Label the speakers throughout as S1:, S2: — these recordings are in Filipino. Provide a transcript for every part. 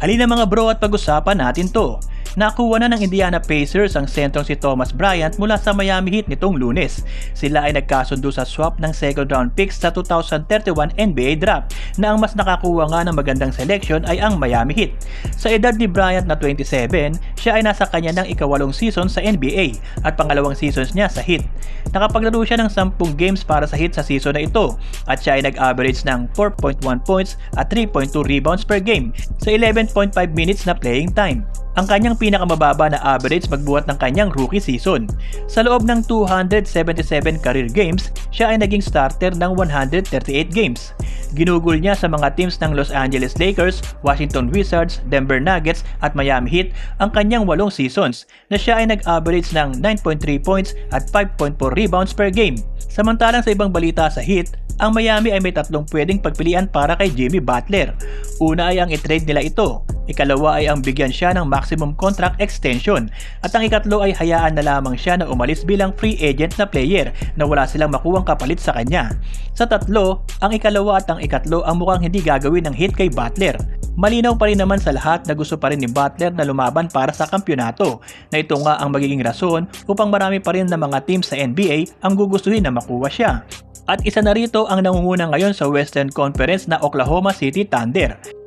S1: Halina mga bro at pag-usapan natin to. Nakuha na ng Indiana Pacers ang sentrong si Thomas Bryant mula sa Miami Heat nitong lunes. Sila ay nagkasundo sa swap ng second round picks sa 2031 NBA draft na ang mas nakakuha nga ng magandang selection ay ang Miami Heat. Sa edad ni Bryant na 27, siya ay nasa kanya ng ikawalong season sa NBA at pangalawang seasons niya sa Heat. Nakapaglaro siya ng 10 games para sa Heat sa season na ito at siya ay nag-average ng 4.1 points at 3.2 rebounds per game sa 11.5 minutes na playing time ang kanyang pinakamababa na average magbuhat ng kanyang rookie season. Sa loob ng 277 career games, siya ay naging starter ng 138 games. Ginugol niya sa mga teams ng Los Angeles Lakers, Washington Wizards, Denver Nuggets at Miami Heat ang kanyang walong seasons na siya ay nag-average ng 9.3 points at 5.4 rebounds per game. Samantalang sa ibang balita sa Heat, ang Miami ay may tatlong pwedeng pagpilian para kay Jimmy Butler. Una ay ang i-trade nila ito. Ikalawa ay ang bigyan siya ng maximum contract extension. At ang ikatlo ay hayaan na lamang siya na umalis bilang free agent na player na wala silang makuwang kapalit sa kanya. Sa tatlo, ang ikalawa at ang ikatlo ang mukhang hindi gagawin ng hit kay Butler. Malinaw pa rin naman sa lahat na gusto pa rin ni Butler na lumaban para sa kampyonato na ito nga ang magiging rason upang marami pa rin na mga team sa NBA ang gugustuhin na makuha siya. At isa na rito ang nangunguna ngayon sa Western Conference na Oklahoma City Thunder.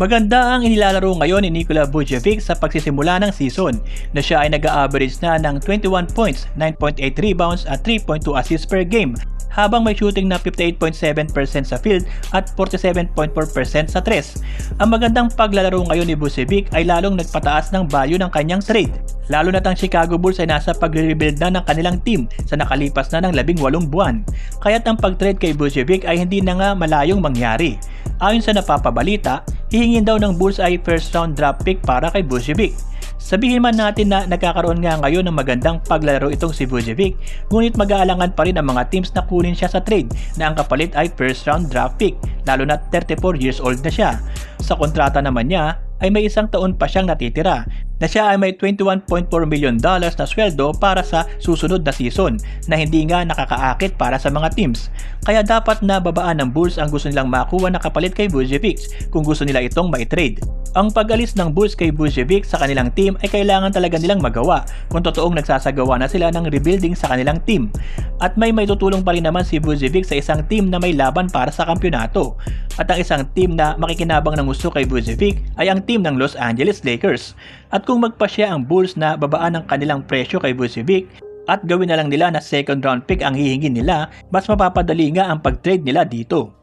S1: Maganda ang inilalaro ngayon ni Nikola Vucevic sa pagsisimula ng season na siya ay nag-average na ng 21 points, 9.8 rebounds at 3.2 assists per game habang may shooting na 58.7% sa field at 47.4% sa tres. Ang magandang paglalaro ngayon ni Vucevic ay lalong nagpataas ng value ng kanyang trade. Lalo na't ang Chicago Bulls ay nasa pagre-rebuild na ng kanilang team sa nakalipas na ng 18 buwan. Kaya't ang pag-trade kay Vucevic ay hindi na nga malayong mangyari. Ayon sa napapabalita, hihingin daw ng Bulls ay first round draft pick para kay Vucevic. Sabihin man natin na nagkakaroon nga ngayon ng magandang paglalaro itong si Vucevic, ngunit mag-aalangan pa rin ang mga teams na kunin siya sa trade na ang kapalit ay first round draft pick, lalo na 34 years old na siya. Sa kontrata naman niya, ay may isang taon pa siyang natitira na siya ay may 21.4 million dollars na sweldo para sa susunod na season na hindi nga nakakaakit para sa mga teams. Kaya dapat na babaan ng Bulls ang gusto nilang makuha na kapalit kay Vucevic kung gusto nila itong mai-trade. Ang pag-alis ng Bulls kay Vucevic sa kanilang team ay kailangan talaga nilang magawa kung totoong nagsasagawa na sila ng rebuilding sa kanilang team. At may may tutulong pa rin naman si Vucevic sa isang team na may laban para sa kampyonato. At ang isang team na makikinabang ng gusto kay Vucevic ay ang team ng Los Angeles Lakers. At kung magpasya ang Bulls na babaan ang kanilang presyo kay Vucevic at gawin na lang nila na second round pick ang hihingin nila, mas mapapadali nga ang pag-trade nila dito.